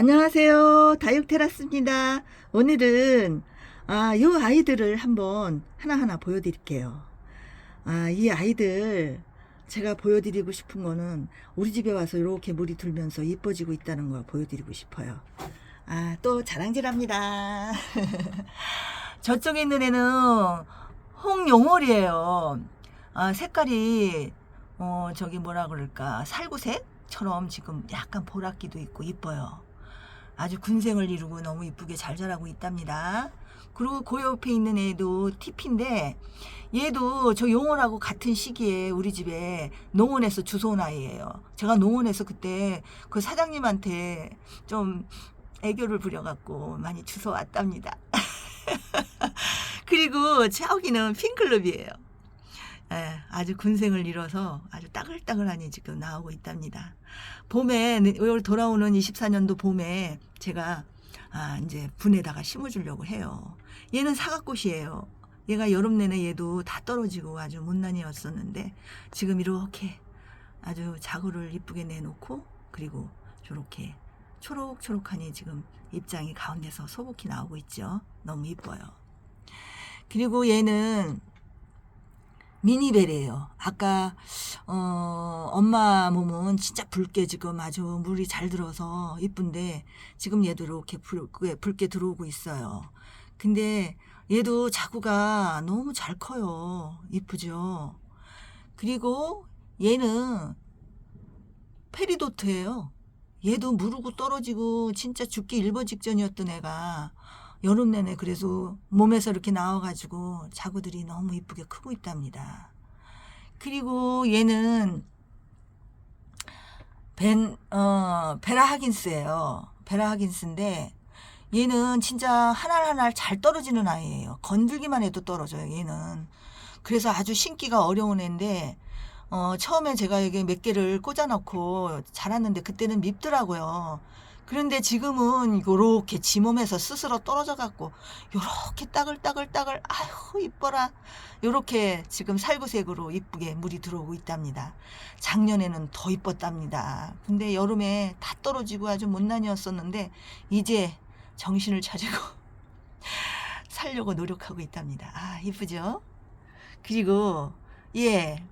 안녕하세요. 다육테라스입니다. 오늘은 아, 요 아이들을 한번 하나하나 보여드릴게요. 아, 이 아이들 제가 보여드리고 싶은 거는 우리 집에 와서 이렇게 물이 들면서 이뻐지고 있다는 걸 보여드리고 싶어요. 아, 또 자랑질합니다. 저쪽에 있는 애는 홍용월이에요. 아, 색깔이 어, 저기 뭐라 그럴까 살구색처럼 지금 약간 보랏기도 있고 이뻐요. 아주 군생을 이루고 너무 이쁘게 잘 자라고 있답니다. 그리고 그 옆에 있는 애도 티피인데 얘도 저 용원하고 같은 시기에 우리 집에 농원에서 주워온 아이예요. 제가 농원에서 그때 그 사장님한테 좀 애교를 부려갖고 많이 주워왔답니다. 그리고 저기는 핑클럽이에요. 예, 아주 군생을 이뤄서 아주 따글따글하니 지금 나오고 있답니다. 봄에 올 돌아오는 24년도 봄에 제가 아, 이제 분에다가 심어주려고 해요. 얘는 사과꽃이에요. 얘가 여름 내내 얘도 다 떨어지고 아주 못난이였었는데 지금 이렇게 아주 자구를 이쁘게 내놓고 그리고 저렇게 초록초록하니 지금 입장이 가운데서 소복히 나오고 있죠. 너무 이뻐요. 그리고 얘는 미니벨이에요. 아까 어, 엄마 몸은 진짜 붉게 지금 아주 물이 잘 들어서 이쁜데 지금 얘도 이렇게 붉게, 붉게 들어오고 있어요. 근데 얘도 자구가 너무 잘 커요. 이쁘죠? 그리고 얘는 페리도트예요. 얘도 무르고 떨어지고 진짜 죽기 일보 직전이었던 애가 여름 내내 그래서 몸에서 이렇게 나와가지고 자구들이 너무 이쁘게 크고 있답니다. 그리고 얘는 벤, 어, 베라 하긴스예요. 베라 하긴스인데 얘는 진짜 하나하나 잘 떨어지는 아이예요. 건들기만 해도 떨어져요, 얘는. 그래서 아주 신기가 어려운 애인데 어, 처음에 제가 여기 몇 개를 꽂아놓고 자랐는데 그때는 밉더라고요. 그런데 지금은 요렇게 지 몸에서 스스로 떨어져 갖고 요렇게 따글따글따글 아휴 이뻐라 요렇게 지금 살구색으로 이쁘게 물이 들어오고 있답니다. 작년에는 더 이뻤답니다. 근데 여름에 다 떨어지고 아주 못난이었었는데 이제 정신을 차리고 살려고 노력하고 있답니다. 아 이쁘죠? 그리고 예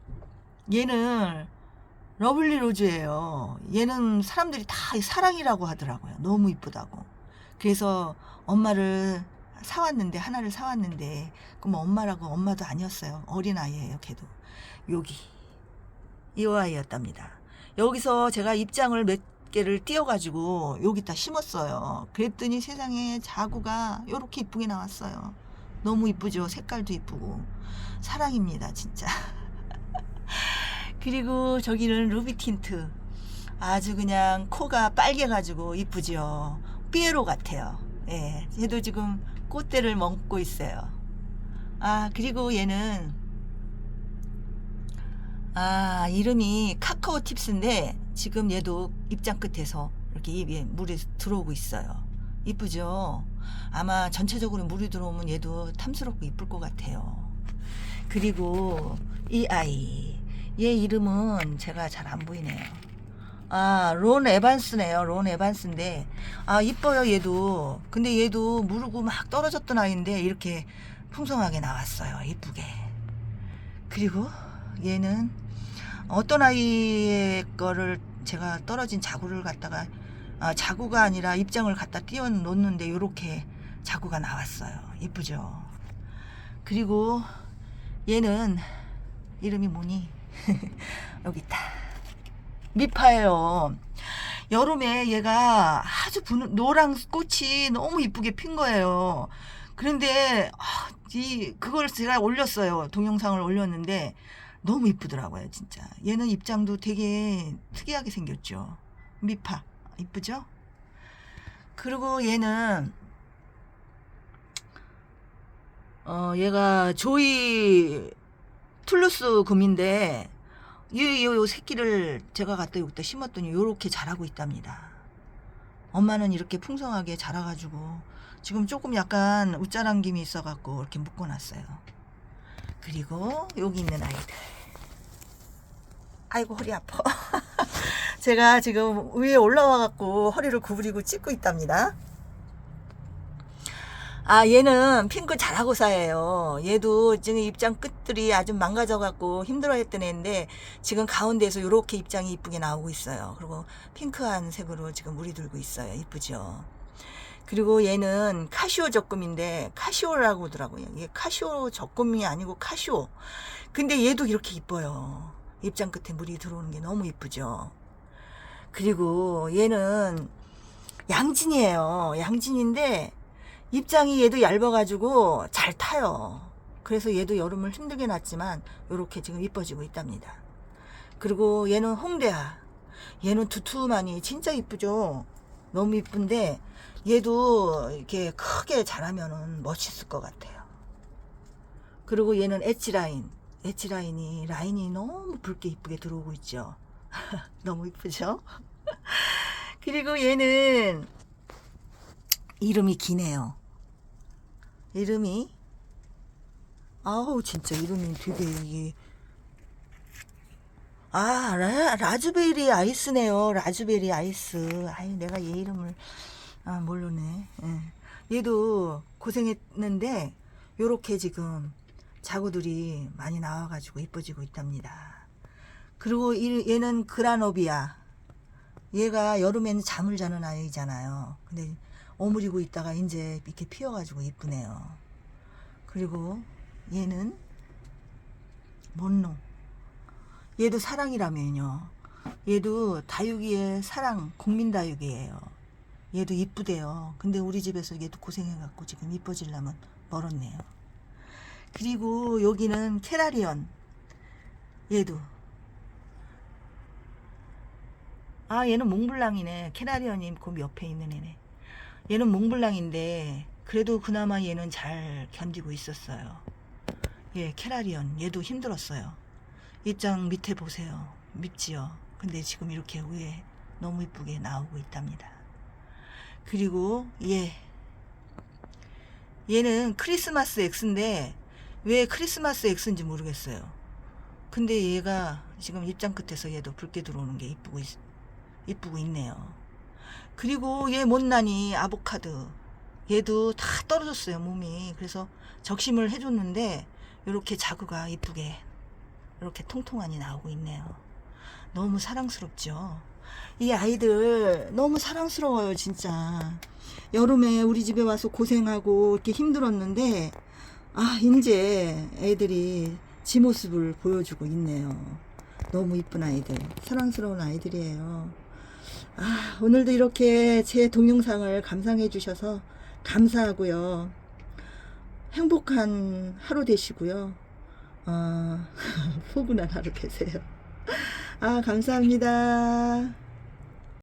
얘는 러블리 로즈예요. 얘는 사람들이 다 사랑이라고 하더라고요. 너무 이쁘다고. 그래서 엄마를 사왔는데 하나를 사왔는데 그럼 엄마라고 엄마도 아니었어요. 어린 아이예요. 걔도 여기 이 아이였답니다. 여기서 제가 입장을 몇 개를 띄워가지고 여기다 심었어요. 그랬더니 세상에 자구가 이렇게 이쁘게 나왔어요. 너무 이쁘죠. 색깔도 이쁘고 사랑입니다. 진짜. 그리고 저기는 루비 틴트. 아주 그냥 코가 빨개가지고 이쁘죠. 삐에로 같아요. 예. 얘도 지금 꽃대를 먹고 있어요. 아, 그리고 얘는, 아, 이름이 카카오 팁스인데, 지금 얘도 입장 끝에서 이렇게 입에 물이 들어오고 있어요. 이쁘죠? 아마 전체적으로 물이 들어오면 얘도 탐스럽고 이쁠 것 같아요. 그리고 이 아이. 얘 이름은 제가 잘 안 보이네요. 아, 론 에반스네요. 론 에반스인데, 아, 이뻐요, 얘도. 근데 얘도 무르고 막 떨어졌던 아이인데, 이렇게 풍성하게 나왔어요. 이쁘게. 그리고 얘는 어떤 아이의 거를 제가 떨어진 자구를 갖다가, 아, 자구가 아니라 입장을 갖다 띄워 놓는데, 요렇게 자구가 나왔어요. 이쁘죠? 그리고 얘는 이름이 뭐니? 여기 있다. 미파예요. 여름에 얘가 아주 분, 노랑 꽃이 너무 이쁘게 핀 거예요. 그런데 아, 이 그걸 제가 올렸어요. 동영상을 올렸는데 너무 이쁘더라고요, 진짜. 얘는 입장도 되게 특이하게 생겼죠. 미파 이쁘죠? 그리고 얘는 어 얘가 조이 툴루스 금인데 이, 요, 요 새끼를 제가 갖다 여기다 심었더니 요렇게 자라고 있답니다. 엄마는 이렇게 풍성하게 자라가지고 지금 조금 약간 웃자랑김이 있어갖고 이렇게 묶어놨어요. 그리고 여기 있는 아이들. 아이고 허리 아파. 제가 지금 위에 올라와 갖고 허리를 구부리고 찍고 있답니다. 아, 얘는 핑크 잘하고 사예요. 얘도 지금 입장 끝들이 아주 망가져갖고 힘들어했던 애인데 지금 가운데에서 이렇게 입장이 이쁘게 나오고 있어요. 그리고 핑크한 색으로 지금 물이 들고 있어요. 이쁘죠. 그리고 얘는 카시오 적금인데 카시오라고 하더라고요. 이게 카시오 적금이 아니고 카시오. 근데 얘도 이렇게 이뻐요. 입장 끝에 물이 들어오는 게 너무 이쁘죠. 그리고 얘는 양진이에요. 양진인데 입장이 얘도 얇아가지고 잘 타요. 그래서 얘도 여름을 힘들게 났지만 이렇게 지금 이뻐지고 있답니다. 그리고 얘는 홍대야. 얘는 두툼하니 진짜 이쁘죠. 너무 이쁜데 얘도 이렇게 크게 자라면은 멋있을 것 같아요. 그리고 얘는 엣지 라인. 엣지 라인이 라인이 너무 붉게 이쁘게 들어오고 있죠. 너무 이쁘죠? 그리고 얘는 이름이 기네요. 이름이 아우 진짜 이름이 되게 이게 아 라, 라즈베리 아이스네요. 라즈베리 아이스. 아유 내가 얘 이름을 아 모르네. 예. 얘도 고생했는데 요렇게 지금 자구들이 많이 나와가지고 이뻐지고 있답니다. 그리고 이- 얘는 그라노비아. 얘가 여름에는 잠을 자는 아이잖아요. 근데 오므리고 있다가 이제 이렇게 피어가지고 이쁘네요. 그리고 얘는 몬롱. 얘도 사랑이라면요. 얘도 다육이의 사랑, 국민 다육이에요. 얘도 이쁘대요. 근데 우리 집에서 얘도 고생해갖고 지금 이뻐지려면 멀었네요. 그리고 여기는 캐라리언. 얘도. 아, 얘는 몽블랑이네. 캐나리언이 그 옆에 있는 애네. 얘는 몽블랑인데, 그래도 그나마 얘는 잘 견디고 있었어요. 예, 캐나리언. 얘도 힘들었어요. 입장 밑에 보세요. 밉지요. 근데 지금 이렇게 위에 너무 이쁘게 나오고 있답니다. 그리고 얘. 얘는 크리스마스 X인데, 왜 크리스마스 X인지 모르겠어요. 근데 얘가 지금 입장 끝에서 얘도 붉게 들어오는 게 이쁘고 있, 이쁘고 있네요. 그리고 얘 못난이 아보카도 얘도 다 떨어졌어요 몸이 그래서 적심을 해줬는데 이렇게 자구가 이쁘게 이렇게 통통하니 나오고 있네요. 너무 사랑스럽죠. 이 아이들 너무 사랑스러워요 진짜. 여름에 우리 집에 와서 고생하고 이렇게 힘들었는데 아 이제 애들이 지 모습을 보여주고 있네요. 너무 이쁜 아이들, 사랑스러운 아이들이에요. 아, 오늘도 이렇게 제 동영상을 감상해 주셔서 감사하고요. 행복한 하루 되시고요. 어, 포근한 하루 되세요. 아, 감사합니다.